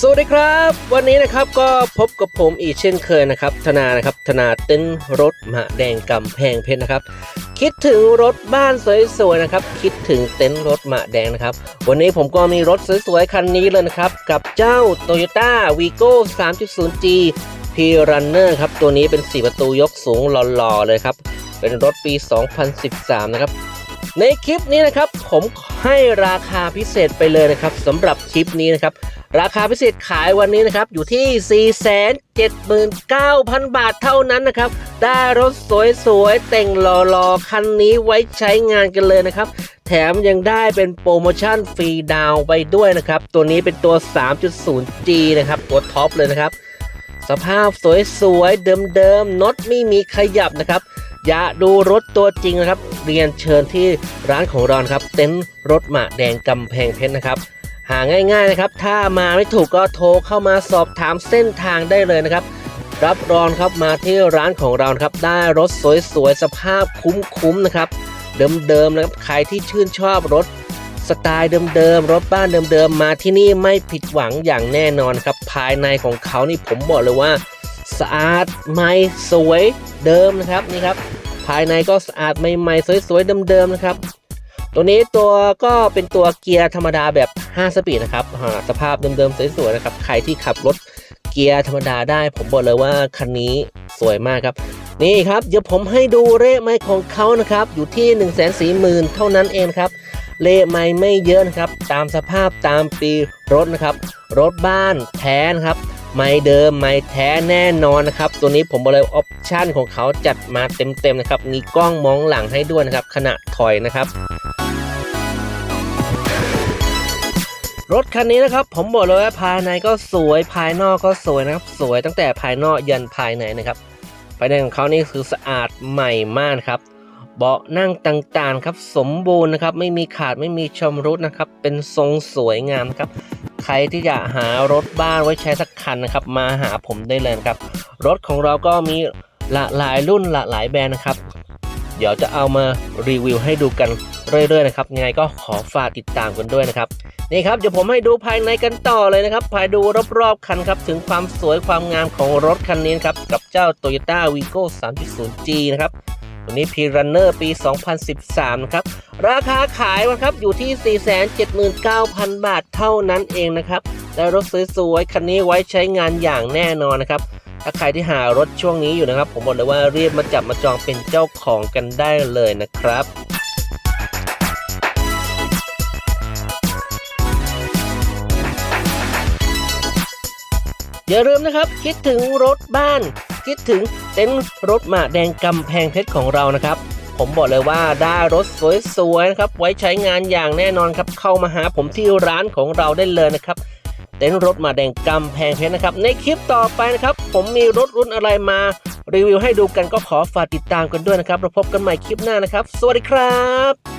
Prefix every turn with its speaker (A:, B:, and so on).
A: สวัสดีครับ วันนี้นะครับก็พบกับผมอีกเช่นเคยนะครับ ธนานะครับธนาเต้นรถมหาแดงกำแพงเพชรนะครับ คิดถึงรถบ้านสวยๆนะครับ คิดถึงเต็นท์รถมะแดงนะครับ วันนี้ผมก็มีรถสวยๆคันนี้เลยนะครับ กับเจ้า Toyota Vigo 3.0G P Runner ครับ ตัวนี้เป็น 4 ประตูยกสูงหล่อๆเลยครับ เป็นรถปี 2013 นะครับ ในคลิปนี้นะครับผมให้ราคาพิเศษไปเลยนะครับสำหรับคลิปนี้นะครับ ราคาพิเศษขายวันนี้นะครับอยู่ที่ 479,000 บาทเท่านั้นนะครับ ได้รถสวยๆ แต่งหล่อๆ คันนี้ไว้ใช้งานกันเลยนะครับ แถมยังได้เป็นโปรโมชั่นฟรีดาวน์ไปด้วยนะครับ ตัวนี้เป็นตัว 3.0G นะครับ ตัวท็อปเลยนะครับ สภาพสวยๆ เดิมๆน็อตไม่มีขยับนะครับ อย่าดูรถตัวจริงนะครับ เรียนเชิญที่ร้านของเรานครับ เต็นท์รถหมาแดงกำแพงเพชรนะครับหาง่ายๆนะครับ ถ้ามาไม่ถูกก็โทรเข้ามาสอบถามเส้นทางได้เลยนะครับ รับรองครับมาที่ร้านของเราครับ ได้รถสวยๆ สภาพคุ้มๆนะครับ เดิมๆนะครับ ใครที่ชื่นชอบรถสไตล์เดิมๆ รถบ้านเดิมๆ มาที่นี่ไม่ผิดหวังอย่างแน่นอนครับ ภายในของเขานี่ผมบอกเลยว่า สะอาดใหม่สวยเดิมนะครับนี่ครับ ภายในก็สะอาดใหม่ๆสวยๆเดิมๆนะครับ ตัวนี้ตัวก็เป็นตัวเกียร์ธรรมดาแบบ 5 สปีดนะครับสภาพเดิมๆสวยๆนะครับใครที่ขับรถเกียร์ธรรมดาได้ ผมบอกเลยว่าคันนี้สวยมากครับ นี่ครับเดี๋ยวผมให้ดูเร่ไม้ของเขานะครับ อยู่ที่ 1 4 0 0 0 0 เท่านั้นเองครับเล่ไม้ไม่เยอะนะครับ ตามสภาพตามปีรถนะครับ รถบ้านแท้นะครับ ไม่เดิมไม่แท้แน่นอนนะครับ ตัวนี้ผมบอกเลยออปชั่นของเขาจัดมาเต็มๆนะครับ มีกล้องมองหลังให้ด้วยนะครับ ขณะถอยนะครับรถคันนี้นะครับผมบอกเลยว่าภายในก็สวยภายนอกก็สวยนะครับ สวยตั้งแต่ภายนอกยันภายในนะครับภายในของเขานี่คือสะอาดใหม่มากครับ เบาะนั่งต่างๆครับ สมบูรณ์นะครับ ไม่มีขาดไม่มีชำรุดนะครับ เป็นทรงสวยงามครับ ใครที่อยากหารถบ้านไว้ใช้สักคันนะครับ มาหาผมได้เลยนะครับ รถของเราก็มีหลากหลายรุ่นหลากหลายแบรนด์นะครับ เดี๋ยวจะเอามารีวิวให้ดูกันเรื่อยๆนะครับยังไงก็ขอฝากติดตามกันด้วยนะครับนี่ครับเดี๋ยวผมให้ดูภายในกันต่อเลยนะครับภายดูรอบๆคันครับถึงความสวยความงามของรถคันนี้นครับกับเจ้า Toyota Vigo 3.0G นะครับ ตัวนี้ P-Runner ปี 2013 นะครับ ราคาขายนะครับอยู่ที่ 479,000 บาทเท่านั้นเองนะครับ และรถสวยๆ คันนี้ไว้ใช้งานอย่างแน่นอนนะครับ ถ้าใครที่หารถช่วงนี้อยู่นะครับ ผมบอกเลยว่าเรียบมาจับมาจองเป็นเจ้าของกันได้เลยนะครับอย่าลืมนะครับคิดถึงรถบ้าน คิดถึงเต็นท์รถหมาแดงกำแพงเพชรของเรานะครับผมบอกเลยว่าได้รถสวยๆนะครับไว้ใช้งานอย่างแน่นอนครับเข้ามาหาผมที่ร้านของเราได้เลยนะครับเต็นท์รถหมาแดงกำแพงเพชรนะครับในคลิปต่อไปนะครับผมมีรถรุ่นอะไรมา รีวิวให้ดูกันก็ขอฝากติดตามกันด้วยนะครับเราพบกันใหม่คลิปหน้านะครับ สวัสดีครับ